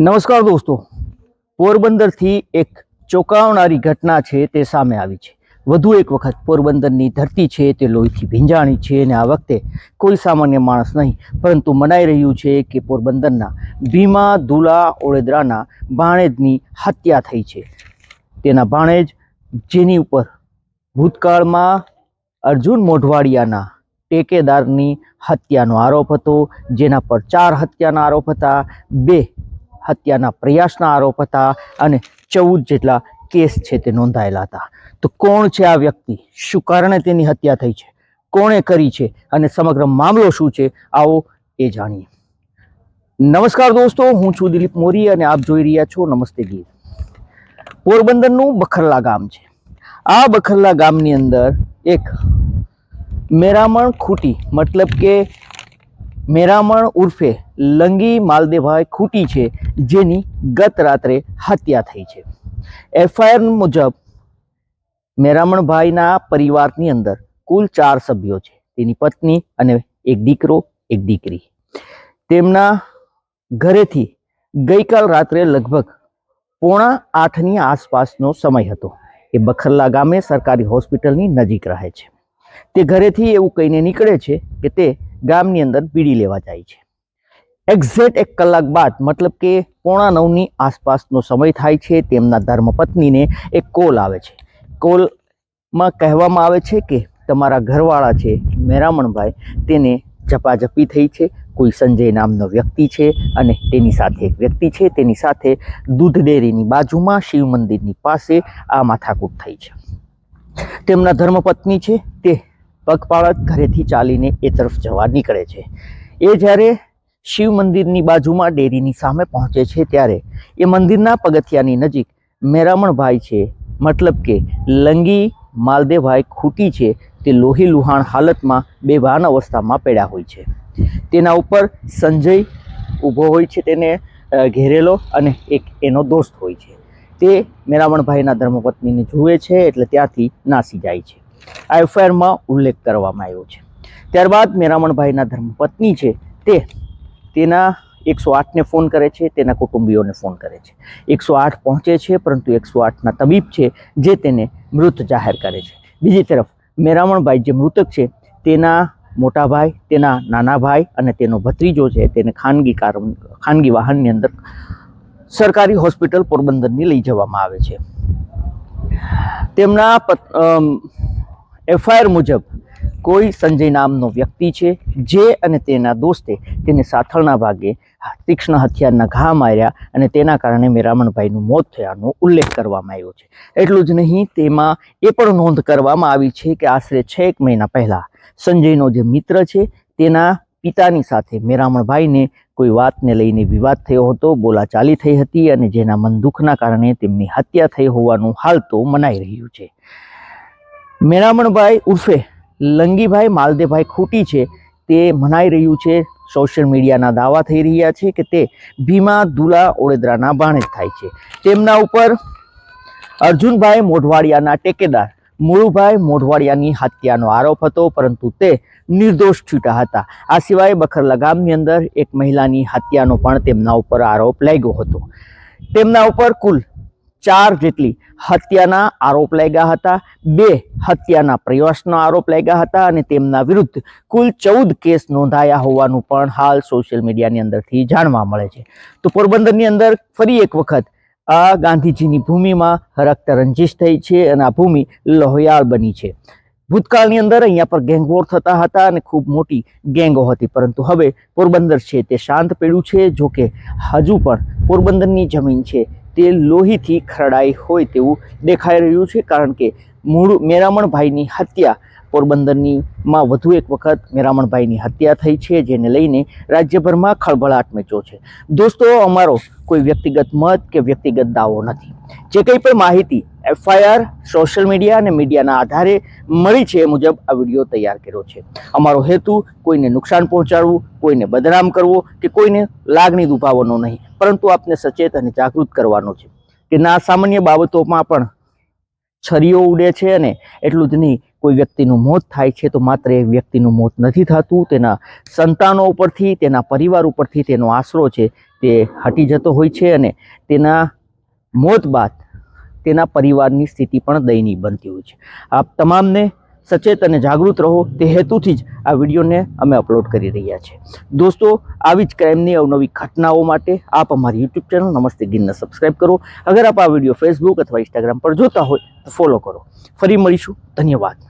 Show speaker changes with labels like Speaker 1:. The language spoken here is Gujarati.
Speaker 1: નમસ્કાર દોસ્તો. પોરબંદરથી એક ચોંકાવનારી ઘટના છે તે સામે આવી છે. વધુ એક વખત પોરબંદરની ધરતી છે તે લોહીથી ભીંજાણી છે અને આ વખતે કોઈ સામાન્ય માણસ નહીં. પરંતુ મનાઈ રહ્યું છે કે પોરબંદરના ભીમા દુલા ઓળેદરાના ભાણેજની હત્યા થઈ છે. તેના ભાણેજ જેની ઉપર ભૂતકાળમાં અર્જુન મોઢવાડિયાના ટેકેદારની હત્યાનો આરોપ હતો, જેના પર ચાર હત્યાના આરોપ હતા, બે હત્યાના પ્રયાસના આરોપ હતા અને ચૌદ જેટલા કેસ છે તે નોંધાયેલા હતા. તો કોણ છે આ વ્યક્તિ? શું કારણે તેની હત્યા થઈ છે? કોણે કરી છે? અને સમગ્ર મામલો શું છે? આવો એ જાણીએ. નમસ્કાર દોસ્તો, હું છું દિલીપ મોરી અને આપ જોઈ રહ્યા છો નમસ્તે ગીત. પોરબંદરનું બખરલા ગામ છે. આ બખરલા ગામની અંદર એક મેરામણ ખૂટી, મતલબ કે મેરામણ ઉર્ફે લંગી માલદેભાઈ ખૂટી છે, જેની ગત રાત્રે હત્યા થઈ છે. એફઆઈઆર મુજબ, મેરામણભાઈના પરિવારની અંદર કુલ ચાર સભ્યો છે. તેની પત્ની અને એક દીકરો, એક દીકરી. તેમના ઘરેથી ગઈકાલ રાત્રે લગભગ પોણા આઠની આસપાસનો સમય હતો. એ બખરલા ગામે સરકારી હોસ્પિટલની નજીક રહે છે. તે ઘરેથી એવું કહીને નીકળે છે કે તે ગામની અંદર પીડી લેવા જાય છે. એક્ઝેક્ટ એક કલાક બાદ, મતલબ કે પોણા નવની આસપાસનો સમય થાય છે, તેમના ધર્મપત્નીને એક કોલ આવે છે. કોલમાં કહેવામાં આવે છે કે, તમારા ઘરવાળા છે, મેરામણભાઈ, તેને ઝપાઝપી થઈ છે, કોઈ સંજય નામનો વ્યક્તિ છે અને તેની સાથે એક વ્યક્તિ છે, તેની સાથે દૂધ ડેરીની બાજુમાં શિવ મંદિરની પાસે આ માથાકૂટ થઈ છે. તેમના ધર્મપત્ની છે તે પગપાળા ઘરેથી ચાલીને એ તરફ જવા નીકળે છે. એ જ્યારે શિવ મંદિરની બાજુમાં ડેરીની સામે પહોંચે છે ત્યારે એ મંદિરના પગથિયાની નજીક મેરામણભાઈ છે. મતલબ કે લંગી માલદેવભાઈ ખૂટી છે તે લોહી લુહાણ હાલતમાં બેભાન અવસ્થામાં પડ્યા હોય છે. તેના ઉપર સંજય ઊભો હોય છે તેને ઘેરેલો અને એક એનો દોસ્ત હોય છે. તે મેરામણભાઈના ધર્મપત્નીને જુએ છે એટલે ત્યાંથી નાસી જાય છે. આ એફઆઈઆરમાં ઉલ્લેખ કરવામાં આવ્યો છે. ત્યારબાદ મેરામણભાઈના ધર્મપત્ની છે તે, તેના એકસો આઠને ફોન કરે છે, તેના કુટુંબીઓને ફોન કરે છે. એકસો આઠ પહોંચે છે, પરંતુ એકસો આઠના તબીબ છે જે તેને મૃત જાહેર કરે છે. બીજી તરફ, મેરામણભાઈ જે મૃતક છે તેના મોટા ભાઈ તેના નાના ભાઈ અને તેનો ભત્રીજો છે તેને ખાનગી કાર ખાનગી વાહનની અંદર સરકારી હોસ્પિટલ પોરબંદરની લઈ જવામાં આવે છે. તેમના એફઆઈઆર મુજબ કોઈ સંજય નામનો વ્યક્તિ છે, જે અને તેના દોસ્તે તેને સાથળના ભાગે તીક્ષ્ણ હથિયારના ઘા માર્યા અને તેના કારણે મેરામણભાઈનું મોત થયાનો ઉલ્લેખ કરવામાં આવ્યો છે. એટલું જ નહીં, તેમાં એ પણ નોંધ કરવામાં આવી છે કે આશરે છ એક મહિના પહેલાં સંજયનો જે મિત્ર છે, તેના પિતાની સાથે મેરામણભાઈને કોઈ વાતને લઈને વિવાદ થયો હતો, બોલાચાલી થઈ હતી અને જેના મન દુઃખના કારણે તેમની હત્યા થઈ હોવાનું હાલ તો મનાઈ રહ્યું છે. મેરામણભાઈ ઉર્ફે લંગીભાઈ માલદેભાઈ ખૂટી છે. તે મનાઈ રહ્યું છે. સોશિયલ મીડિયાના દાવા થઈ રહ્યા છે કે તે ભીમા દુલા ઓળેદરાના ભાણેજ થાય છે. તેમના ઉપર અર્જુનભાઈ મોઢવાડિયાના ટેકેદાર, મુળુભાઈ મોઢવાડિયાની હત્યાનો આરોપ હતો, પરંતુ તે નિર્દોષ છૂટા હતા. આ સિવાય બખરલા ગામની અંદર એક મહિલાની હત્યાનો પણ તેમના ઉપર આરોપ લાગ્યો હતો. તેમના ઉપર કુલ ચાર જેટલી હત્યાના આરોપ લાગ્યા હતા, બે હત્યાના પ્રયાસનો આરોપ લાગ્યા હતા અને તેમના વિરુદ્ધ કુલ ચૌદ કેસ નોંધાયા હોવાનું પણ હાલ સોશિયલ મીડિયાની અંદરથી જાણવા મળે છે. તો પોરબંદરની અંદર ફરી એક વખત આ ગાંધીજીની ભૂમિમાં રક્ત રંજીશ થઈ છે અને આ ભૂમિ લોહિયાળ બની છે. ભૂતકાળની અંદર અહીંયા પર ગેંગવોર થતા હતા અને ખૂબ મોટી ગેંગો હતી, પરંતુ હવે પોરબંદર છે તે શાંત પડ્યું છે, જોકે હજુ પણ પોરબંદરની જમીન છે તે લોહીથી ખરડાઈ હોય તેવું દેખાઈ રહ્યું છે કારણ કે મૂળ મેરામણભાઈની હત્યા પોરબંદરની માં વધુ એક વખત મેરામણભાઈની હત્યા થઈ છે, જેને લઈને રાજ્યભરમાં ખળભળાટ મચ્યો છે. દોસ્તો, અમારો કોઈ વ્યક્તિગત મત કે વ્યક્તિગત દાવો નથી. જે કંઈ પણ માહિતી એફઆઈઆર, સોશિયલ મીડિયા અને મીડિયાના આધારે મળી છે એ મુજબ આ વીડિયો તૈયાર કર્યો છે. અમારો હેતુ કોઈને નુકસાન પહોંચાડવું, કોઈને બદનામ કરવો કે કોઈને લાગણી દુભાવવાનો નહીં. પરંતુ આપને સચેત અને જાગૃત કરવાનો છે કે ના સામાન્ય બાબતોમાં પણ છરીઓ ઉડે છે અને એટલું જ નહીં, કોઈ વ્યક્તિનું મોત થાય છે તો માત્ર એ વ્યક્તિનું મોત નથી થતું. તેના સંતાનો ઉપરથી, તેના પરિવાર ઉપરથી તેનો આશરો છે તે હટી જતો હોય છે અને તેના મોત બાદ તેના પરિવારની સ્થિતિ પણ દયનીય બનતી હોય છે. આપ તમામને સચેત અને જાગૃત રહો તે હેતુથી જ આ વિડીયોને અમે અપલોડ કરી રહ્યા છીએ. દોસ્તો, આવી જ ક્રાઇમની અવનવી ઘટનાઓ માટે આપ અમારી યુટ્યુબ ચેનલ નમસ્તે ગિનને સબસ્ક્રાઇબ કરો. અગર આપ આ વીડિયો ફેસબુક અથવા ઇન્સ્ટાગ્રામ પર જોતા હોય તો ફોલો કરો. ફરી મળીશું. ધન્યવાદ.